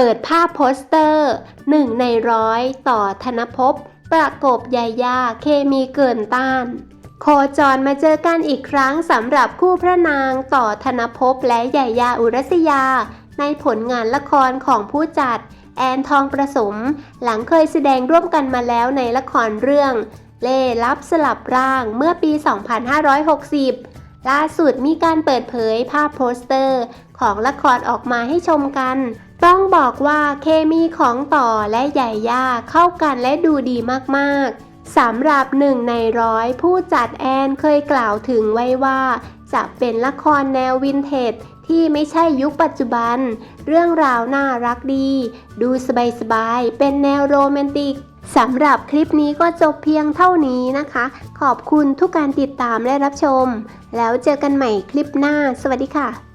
เปิดภาพโปสเตอร์หนึ่งในร้อยต่อธนภพประกบยายาเคมีเกินต้าน โคจรมาเจอกันอีกครั้งสำหรับคู่พระนางต่อธนภพและยายาอุรัสยา ในผลงานละครของผู้จัด แอนทองประสม หลังเคยแสดงร่วมกันมาแล้วในละครเรื่อง เล่ลับสลับร่างเมื่อปี 2560 ล่าสุดมีการเปิดเผยภาพโปสเตอร์ ของละครออกมาให้ชมกัน ต้องบอกว่าเคมีของต่อและใหญ่ย่าเข้ากันและดูดีมากๆสำหรับหนึ่งในร้อยผู้จัดแอนเคยกล่าวถึงไว้ว่า จะเป็นละครแนววินเทจที่ไม่ใช่ยุคปัจจุบัน เรื่องราวน่ารักดี ดูสบายๆ เป็นแนวโรแมนติก สำหรับคลิปนี้ก็จบเพียงเท่านี้นะคะ ขอบคุณทุกการติดตามและรับชม แล้วเจอกันใหม่คลิปหน้า สวัสดีค่ะ